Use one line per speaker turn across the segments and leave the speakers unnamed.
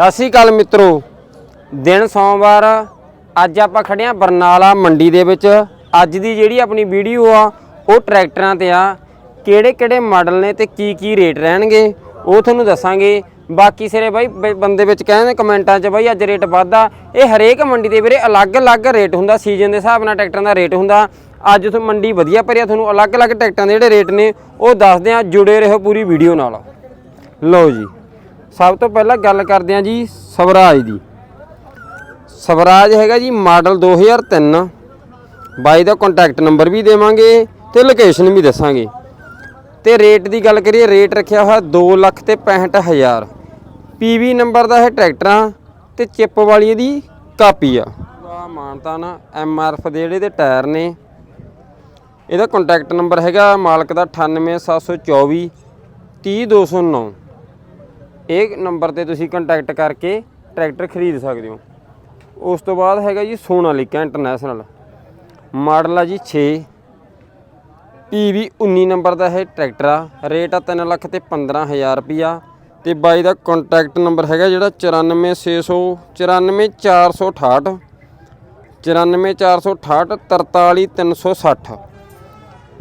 ਸਤਿ ਸ਼੍ਰੀ ਅਕਾਲ ਮਿੱਤਰੋ। ਦਿਨ ਸੋਮਵਾਰ, ਅੱਜ ਆਪਾਂ ਖੜੇ ਆ ਬਰਨਾਲਾ ਮੰਡੀ ਦੇ ਵਿੱਚ। ਅੱਜ ਦੀ ਜਿਹੜੀ ਆਪਣੀ ਵੀਡੀਓ ਆ, ਉਹ ਟਰੈਕਟਰਾਂ ਤੇ ਆ। ਕਿਹੜੇ ਕਿਹੜੇ ਮਾਡਲ ਨੇ ਤੇ ਕੀ ਕੀ ਰੇਟ ਰਹਿਣਗੇ, ਉਹ ਤੁਹਾਨੂੰ ਦੱਸਾਂਗੇ। ਬਾਕੀ ਸਿਰੇ ਬਾਈ ਬ- ਬੰਦੇ ਵਿੱਚ ਕਹਿੰਦੇ ਕਮੈਂਟਾਂ 'ਚ, ਬਾਈ ਅੱਜ ਰੇਟ ਵੱਧਦਾ। ਇਹ ਹਰੇਕ ਮੰਡੀ ਦੇ ਵੀਰੇ ਅਲੱਗ-ਅਲੱਗ ਰੇਟ ਹੁੰਦਾ, ਸੀਜ਼ਨ ਦੇ ਹਿਸਾਬ ਨਾਲ ਟਰੈਕਟਰਾਂ ਦਾ ਰੇਟ ਹੁੰਦਾ। ਅੱਜ ਤੋਂ, ਮੰਡੀ ਵਧੀਆ ਭਰਿਆ, ਤੁਹਾਨੂੰ ਅਲੱਗ-ਅਲੱਗ ਟਰੈਕਟਰਾਂ ਦੇ ਜਿਹੜੇ ਰੇਟ ਨੇ, ਉਹ ਦੱਸਦੇ ਆ ਜੁੜੇ ਰਹੋ ਪੂਰੀ ਵੀਡੀਓ ਨਾਲ। ਲਓ ਜੀ। ਸਭ ਤੋਂ ਪਹਿਲਾਂ ਗੱਲ ਕਰਦੇ ਹਾਂ ਜੀ ਸਵਰਾਜ ਦੀ। ਸਵਰਾਜ ਹੈਗਾ ਜੀ ਮਾਡਲ 2003 ਬਾਈ ਦਾ ਕੰਟੈਕਟ ਨੰਬਰ ਵੀ ਦੇਵਾਂਗੇ ਤੇ ਲੋਕੇਸ਼ਨ ਵੀ ਦੱਸਾਂਗੇ। ਤੇ ਰੇਟ ਦੀ ਗੱਲ ਕਰੀਏ ਰੇਟ ਰੱਖਿਆ ਹੋਇਆ 2 ਲੱਖ ਤੇ 65000 ਪੀਵੀ ਨੰਬਰ ਦਾ ਇਹ ਟਰੈਕਟਰਾਂ ਤੇ ਚਿੱਪ ਵਾਲੀ ਇਹਦੀ ਕਾਪੀ ਆ। ਆ ਮਾਨਤਾ ਨਾ ਐਮਆਰਐਫ ਦੇ ਜਿਹੜੇ ਦੇ ਟਾਇਰ ਨੇ। ਇਹਦਾ ਕੰਟੈਕਟ ਨੰਬਰ ਹੈਗਾ ਮਾਲਕ ਦਾ 98724 30209 ਇਹ ਨੰਬਰ ਤੇ ਤੁਸੀਂ ਕੰਟੈਕਟ ਕਰਕੇ ਟਰੈਕਟਰ ਖਰੀਦ ਸਕਦੇ ਹੋ। ਉਸ ਤੋਂ ਬਾਅਦ ਹੈਗਾ ਜੀ ਸੋਨਾਲੀਕਾ ਇੰਟਰਨੈਸ਼ਨਲ। ਮਾਡਲ ਆ ਜੀ 6 PV 19 ਨੰਬਰ ਦਾ ਇਹ ਟਰੈਕਟਰ ਆ। ਰੇਟ ਆ 3 ਲੱਖ ਤੇ 15000 ਰੁਪਿਆ ਤੇ ਬਾਈ ਦਾ ਕੰਟੈਕਟ ਨੰਬਰ ਹੈਗਾ ਜਿਹੜਾ 94600 94468 94468 43360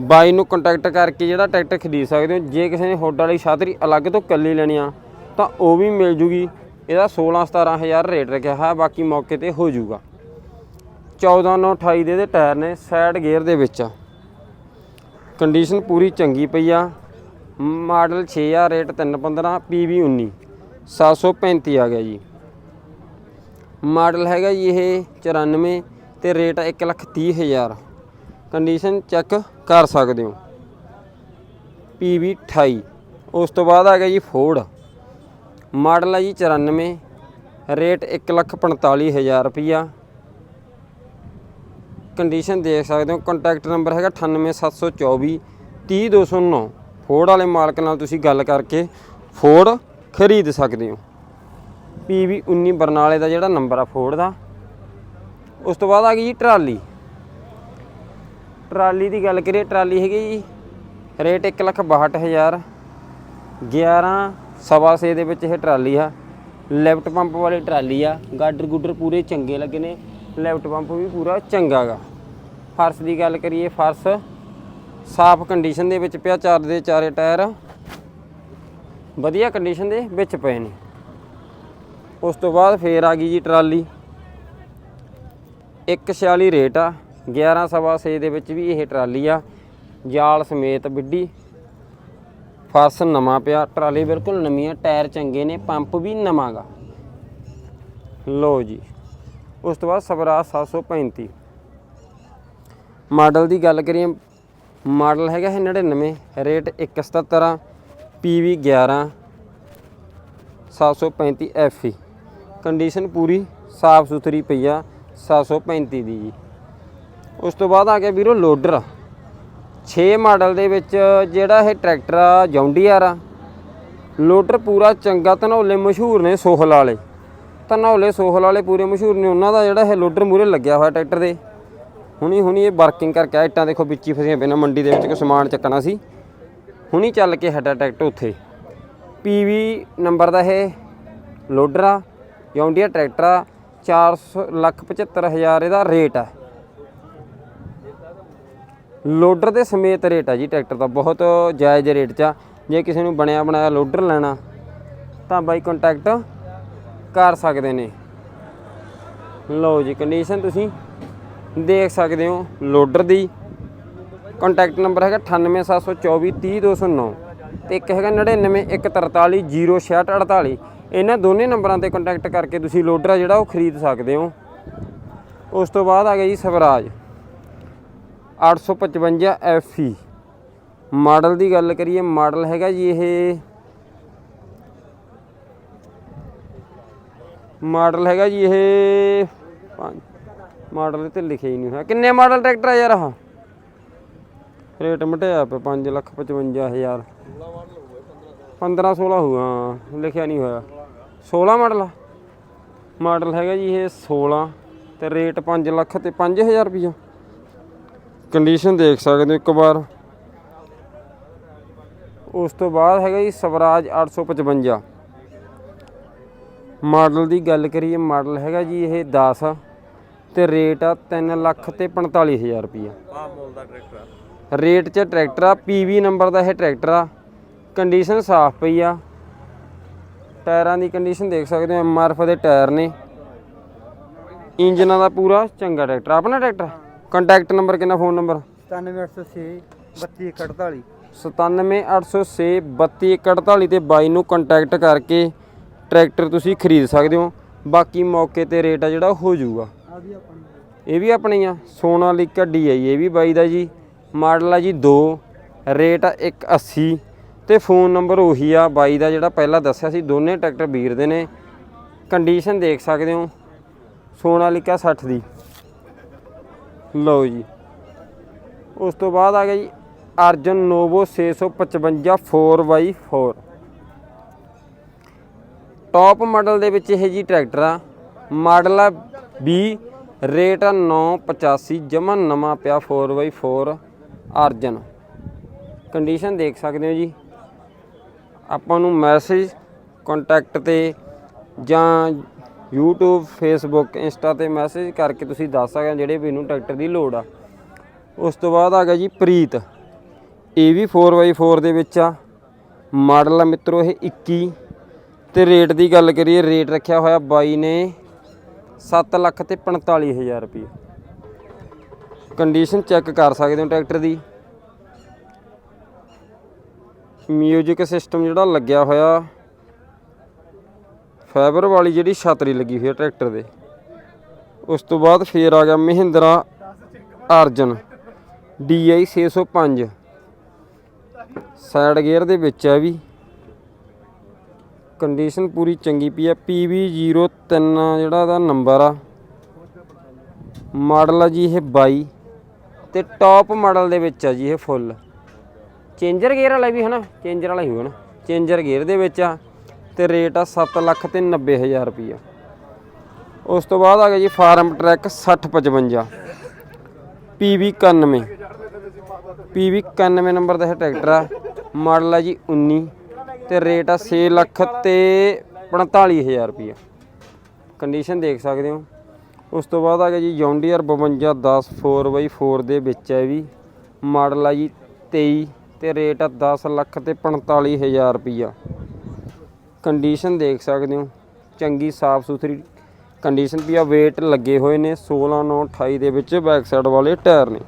ਬਾਈ ਨੂੰ ਕੰਟੈਕਟ ਕਰਕੇ ਜਿਹੜਾ ਟਰੈਕਟਰ ਖਰੀਦ ਸਕਦੇ ਹੋ। ਜੇ ਕਿਸੇ ਨੇ ਹੁੱਡ ਵਾਲੀ ਛਾਤਰੀ ਅਲੱਗ ਤੋਂ ਕੱਲੀ ਲੈਣੀ ਆ ਤਾਂ ਉਹ ਵੀ ਮਿਲ ਜੂਗੀ। ਇਹਦਾ 16 17000 ਰੇਟ ਰੱਖਿਆ ਹੈ ਬਾਕੀ ਮੌਕੇ ਤੇ ਹੋ ਜੂਗਾ। 14 9 28 ਦੇ ਦੇ ਟਾਇਰ ਨੇ ਸਾਈਡ ਗੇਅਰ ਦੇ ਵਿੱਚ। ਆ ਕੰਡੀਸ਼ਨ ਪੂਰੀ ਚੰਗੀ ਪਈ ਆ। ਮਾਡਲ 6 ਆ, ਰੇਟ 315 PV 19 735 ਆ ਗਿਆ ਜੀ। ਮਾਡਲ ਹੈਗਾ ਜੀ ਇਹ 94 ਤੇ ਰੇਟ 130000 ਕੰਡੀਸ਼ਨ ਚੈੱਕ ਕਰ ਸਕਦੇ ਹੋ। PV 28 ਉਸ ਤੋਂ ਬਾਅਦ ਆ ਗਿਆ ਜੀ ਫੋਰਡ ਮਾਡਲ ਹੈ ਜੀ 94 ਰੇਟ 145000 ਰੁਪਈਆ। ਕੰਡੀਸ਼ਨ ਦੇਖ ਸਕਦੇ ਹੋ, ਕੰਟੈਕਟ ਨੰਬਰ ਹੈਗਾ 98724 30209 ਫੋਰਡ ਵਾਲੇ ਮਾਲਕ ਨਾਲ ਤੁਸੀਂ ਗੱਲ ਕਰਕੇ ਫੋਰਡ ਖਰੀਦ ਸਕਦੇ ਹੋ। PV 19 ਬਰਨਾਲੇ ਦਾ ਜਿਹੜਾ ਨੰਬਰ ਆ ਫੋਰਡ ਦਾ। ਉਸ ਤੋਂ ਬਾਅਦ ਆ ਗਈ ਜੀ ਟਰਾਲੀ। ਟਰਾਲੀ ਦੀ ਗੱਲ ਕਰੀਏ, ਟਰਾਲੀ ਹੈਗੀ ਜੀ, ਰੇਟ 162000 11 ਸਵਾ ਛੇ ਦੇ ਵਿੱਚ ਇਹ ਟਰਾਲੀ ਆ। ਲੈਫਟ ਪੰਪ ਵਾਲੀ ਟਰਾਲੀ ਆ। ਗਾਡਰ ਗੁੱਡਰ ਪੂਰੇ ਚੰਗੇ ਲੱਗੇ ਨੇ। ਲੈਫਟ ਪੰਪ ਵੀ ਪੂਰਾ ਚੰਗਾ ਗਾ। ਫਰਸ਼ ਦੀ ਗੱਲ ਕਰੀਏ ਫਰਸ਼। ਸਾਫ਼ ਕੰਡੀਸ਼ਨ ਦੇ ਵਿੱਚ ਪਿਆ ਚਾਰ ਦੇ ਚਾਰੇ ਟਾਇਰ। ਵਧੀਆ ਕੰਡੀਸ਼ਨ ਦੇ ਵਿੱਚ ਪਏ ਨੇ। ਉਸ ਤੋਂ ਬਾਅਦ ਫੇਰ ਆ ਗਈ ਜੀ ਟਰਾਲੀ। 146 ਰੇਟ ਆ। 11 ਸਵਾ ਛੇ ਦੇ ਵਿੱਚ ਵੀ ਇਹ ਟਰਾਲੀ ਆ। ਜਾਲ ਸਮੇਤ ਵਿੱਡੀ ਫਰਸ਼ ਨਵਾਂ ਪਿਆ, ਟਰਾਲੀ ਬਿਲਕੁਲ ਨਵੀਂ ਆ, ਟਾਇਰ ਚੰਗੇ ਨੇ, ਪੰਪ ਵੀ ਨਵਾਂਗਾ। ਲਓ ਜੀ, ਉਸ ਤੋਂ ਬਾਅਦ ਸਵਰਾਜ 735 ਮਾਡਲ ਦੀ ਗੱਲ ਕਰੀਏ, ਮਾਡਲ ਹੈਗਾ ਇਹ 99 ਰੇਟ 177 PV 11 735 FE ਕੰਡੀਸ਼ਨ ਪੂਰੀ ਸਾਫ਼ ਸੁਥਰੀ ਪਈ ਆ 735 ਦੀ ਜੀ। ਉਸ ਤੋਂ ਬਾਅਦ ਆ ਗਿਆ ਵੀਰੋ ਲੋਡਰ। 6 ਮਾਡਲ ਦੇ ਵਿੱਚ ਜਿਹੜਾ ਇਹ ਟਰੈਕਟਰ ਆ ਜੌਂਡੀਆਰ ਆ ਲੋਡਰ ਪੂਰਾ ਚੰਗਾ ਧਨੌਲੇ ਮਸ਼ਹੂਰ ਨੇ ਸੋਹਲ ਵਾਲੇ ਧਨੌਲੇ ਸੋਹਲ ਵਾਲੇ ਪੂਰੇ ਮਸ਼ਹੂਰ ਨੇ ਉਹਨਾਂ ਦਾ ਜਿਹੜਾ ਇਹ ਲੋਡਰ ਮੂਰੇ ਲੱਗਿਆ ਹੋਇਆ ਟਰੈਕਟਰ ਦੇ। ਹੁਣੀ ਹੁਣੀ ਇਹ ਵਰਕਿੰਗ ਕਰਕੇ ਆ, ਇੱਟਾਂ ਦੇਖੋ ਵਿੱਚ ਫਸੀਆਂ ਪਈਆਂ ਮੰਡੀ ਦੇ ਵਿੱਚ ਕੋਈ ਸਮਾਨ ਚੱਕਣਾ ਸੀ। ਹੁਣੀ ਚੱਲ ਕੇ ਹਟਾ ਟਰੈਕਟਰ ਉੱਥੇ। PV ਨੰਬਰ ਦਾ ਇਹ ਲੋਡਰ ਆ ਜੌਂਡੀਆ ਟਰੈਕਟਰ ਆ 4 ਲੱਖ 75000 ਇਹਦਾ ਰੇਟ ਆ। ਲੋਡਰ ਦੇ ਸਮੇਤ ਰੇਟ ਆ ਜੀ ਟਰੈਕਟਰ ਦਾ, ਬਹੁਤ ਜਾਇਜ਼ ਰੇਟ 'ਚ ਆ। ਜੇ ਕਿਸੇ ਨੂੰ ਬਣਿਆ ਬਣਾਇਆ ਲੋਡਰ ਲੈਣਾ, ਤਾਂ ਬਾਈ ਕੰਟੈਕਟ ਕਰ ਸਕਦੇ ਨੇ। ਲਓ ਜੀ ਕੰਡੀਸ਼ਨ ਤੁਸੀਂ ਦੇਖ ਸਕਦੇ ਹੋ ਲੋਡਰ ਦੀ। ਕੰਟੈਕਟ ਨੰਬਰ ਹੈਗਾ 98724 30209 ਤੇ ਇੱਕ ਹੈਗਾ 9914306648 ਇਹਨਾਂ ਦੋਨੇ ਨੰਬਰਾਂ ਤੇ ਕੰਟੈਕਟ ਕਰਕੇ ਤੁਸੀਂ ਲੋਡਰ ਆ ਜਿਹੜਾ ਉਹ ਖਰੀਦ ਸਕਦੇ ਹੋ। ਉਸ ਤੋਂ ਬਾਅਦ ਆ ਗਿਆ ਜੀ ਸਵਰਾਜ। 855 FE ਮਾਡਲ ਦੀ ਗੱਲ ਕਰੀਏ, ਮਾਡਲ ਹੈਗਾ ਜੀ ਇਹ। ਮਾਡਲ ਹੈਗਾ ਜੀ ਇਹ ਮਾਡਲ ਤੇ ਲਿਖਿਆ ਹੀ ਨਹੀਂ ਹੋਇਆ। ਕਿੰਨੇ ਮਾਡਲ ਟਰੈਕਟਰ ਆ ਯਾਰ ਆਹ? ਰੇਟ ਮਟਿਆ ਪਿਆ 5 ਲੱਖ 55000 15 16 ਹੋਊਗਾ, ਹਾਂ, ਲਿਖਿਆ ਨਹੀਂ ਹੋਇਆ। 16 ਮਾਡਲ ਮਾਡਲ ਹੈਗਾ ਜੀ ਇਹ 16 ਤੇ ਰੇਟ 5 ਲੱਖ ਤੇ 5000 ਰੁਪਈਆ। ਕੰਡੀਸ਼ਨ ਦੇਖ ਸਕਦੇ ਹੋ ਇੱਕ ਵਾਰ। ਉਸ ਤੋਂ ਬਾਅਦ ਹੈਗਾ ਜੀ ਸਵਰਾਜ 855 ਮਾਡਲ ਦੀ ਗੱਲ ਕਰੀਏ ਮਾਡਲ ਹੈਗਾ ਜੀ ਇਹ 10 ਤੇ ਰੇਟ ਆ 3 ਲੱਖ ਤੇ 45000 ਰੁਪਈਆ।
ਆ ਮੋਲ ਦਾ ਟਰੈਕਟਰ
ਰੇਟ 'ਚ ਟਰੈਕਟਰ ਆ ਪੀਵੀ ਨੰਬਰ ਦਾ ਇਹ ਟਰੈਕਟਰ ਆ। ਕੰਡੀਸ਼ਨ ਸਾਫ਼ ਪਈ ਆ। ਟਾਇਰਾਂ ਦੀ ਕੰਡੀਸ਼ਨ ਦੇਖ ਸਕਦੇ ਹੋ ਐਮਆਰਐਫ ਦੇ ਟਾਇਰ ਨੇ। ਇੰਜਨਾਂ ਦਾ ਪੂਰਾ ਚੰਗਾ ਟਰੈਕਟਰ ਆਪਣਾ ਟਰੈਕਰ ਕੰਟੈਕਟ ਨੰਬਰ ਕਿੰਨਾ ਫੋਨ ਨੰਬਰ
97806 3248
97806 3248 ਤੇ ਬਾਈ ਨੂੰ ਕੰਟੈਕਟ ਕਰਕੇ ਟਰੈਕਟਰ ਤੁਸੀਂ ਖਰੀਦ ਸਕਦੇ ਹੋ। ਬਾਕੀ ਮੌਕੇ ਤੇ ਰੇਟ ਆ ਜਿਹੜਾ ਹੋ ਜਾਊਗਾ।
ਆ ਵੀ ਆਪਣੀ
ਇਹ ਵੀ ਆਪਣੀ ਆ। ਸੋਨਾਲੀਕਾ DI ਇਹ ਵੀ ਬਾਈ ਦਾ ਜੀ। ਮਾਡਲ ਆ ਜੀ 2 ਰੇਟ ਆ 180 ਤੇ ਫੋਨ ਨੰਬਰ ਉਹੀ ਆ ਬਾਈ ਦਾ ਜਿਹੜਾ ਪਹਿਲਾਂ ਦੱਸਿਆ ਸੀ ਦੋਨੇ ਟਰੈਕਟਰ ਵੀਰ ਦੇ ਨੇ। ਕੰਡੀਸ਼ਨ ਦੇਖ ਸਕਦੇ ਹੋ। ਸੋਨਾਲੀਕਾ 60 ਦੀ। ਲਓ ਜੀ। ਉਸ ਤੋਂ ਬਾਅਦ ਆ ਗਿਆ ਜੀ Arjan Novo 655 4x4 top model ਦੇ ਵਿੱਚ ਇਹ ਜੀ ਟਰੈਕਟਰ ਆ। ਮਾਡਲ ਆ 20 ਰੇਟ ਆ 985 ਜਮਾ ਨਵਾਂ ਪਿਆ 4x4 ਅਰਜਨ। ਕੰਡੀਸ਼ਨ ਦੇਖ ਸਕਦੇ ਹੋ ਜੀ। ਆਪਾਂ ਨੂੰ ਮੈਸੇਜ ਕੰਟੈਕਟ ਤੇ ਜਾਂ YouTube, Facebook, Insta ਤੇ ਮੈਸੇਜ ਕਰਕੇ ਤੁਸੀਂ ਦੱਸ ਸਕਦੇ ਹੋ ਜਿਹੜੇ ਵੀ ਨੂੰ ਟਰੈਕਟਰ ਦੀ ਲੋੜ ਆ। ਉਸ ਤੋਂ ਬਾਅਦ ਆ ਗਿਆ ਜੀ ਪ੍ਰੀਤ। ਇਹ ਵੀ 4x4 ਦੇ ਵਿੱਚ ਆ। ਮਾਡਲ ਆ ਮਿੱਤਰੋ, ਇਹ 21 ਤੇ ਰੇਟ ਦੀ ਗੱਲ ਕਰੀਏ ਰੇਟ ਰੱਖਿਆ ਹੋਇਆ ਬਾਈ ਨੇ 7 ਲੱਖ ਤੇ 45000 ਰੁਪਏ ਕੰਡੀਸ਼ਨ ਚੈੱਕ ਕਰ ਸਕਦੇ ਹੋ ਟਰੈਕਟਰ ਦੀ। ਮਿਊਜ਼ਿਕ ਸਿਸਟਮ ਜਿਹੜਾ ਲੱਗਿਆ ਹੋਇਆ ਫਾਈਬਰ ਵਾਲੀ ਜਿਹੜੀ ਛਤਰੀ ਲੱਗੀ ਹੋਈ ਹੈ ਟਰੈਕਟਰ ਦੇ। ਉਸ ਤੋਂ ਬਾਅਦ ਫੇਰ ਆ ਗਿਆ Mahindra Arjun DI 605 side gear ਦੇ ਵਿੱਚ ਹੈ ਵੀ। ਕੰਡੀਸ਼ਨ ਪੂਰੀ ਚੰਗੀ ਪਈ ਹੈ PV03 ਜਿਹੜਾ ਦਾ ਨੰਬਰ ਆ। ਮਾਡਲ ਆ ਜੀ ਇਹ 22 ਤੇ ਟੌਪ ਮਾਡਲ ਦੇ ਵਿੱਚ ਆ ਜੀ ਇਹ ਫੁੱਲ। ਚੇਂਜਰ ਗੇਅਰ ਵਾਲਾ ਵੀ ਹਨਾ, ਚੇਂਜਰ ਵਾਲਾ ਹੀ ਹੋਣਾ ਚੇਂਜਰ ਗੇਅਰ ਦੇ ਵਿੱਚ ਆ। ਤੇ ਰੇਟ ਆ 7 ਲੱਖ ਤੇ 90000 ਰੁਪਈਆ। ਉਸ ਤੋਂ ਬਾਅਦ ਆ ਗਿਆ ਜੀ Farmtrac 6055 PV 91 PV 91 number ਦਾ ਇਹ ਟਰੈਕਟਰ ਆ। ਮਾਡਲ ਆ ਜੀ 19 ਤੇ ਰੇਟ ਆ 6 ਲੱਖ ਤੇ 45000 ਰੁਪਈਆ। ਕੰਡੀਸ਼ਨ ਦੇਖ ਸਕਦੇ ਹੋ। ਉਸ ਤੋਂ ਬਾਅਦ ਆ ਗਿਆ ਜੀ ਜੌਂਡੀਅਰ 5210 4x4 ਦੇ ਵਿੱਚ ਹੈ ਵੀ। ਮਾਡਲ ਆ ਜੀ 23 ਤੇ ਰੇਟ ਆ 10 ਲੱਖ ਤੇ 45000 ਰੁਪਈਆ। ਕੰਡੀਸ਼ਨ ਦੇਖ ਸਕਦੇ ਹੋ। ਚੰਗੀ ਸਾਫ਼ ਸੁਥਰੀ ਕੰਡੀਸ਼ਨ ਵੀ ਆ। weight ਲੱਗੇ ਹੋਏ ਨੇ। 16 9 28 ਦੇ ਵਿੱਚ ਬੈਕ ਸਾਈਡ ਵਾਲੇ ਟਾਇਰ ਨੇ।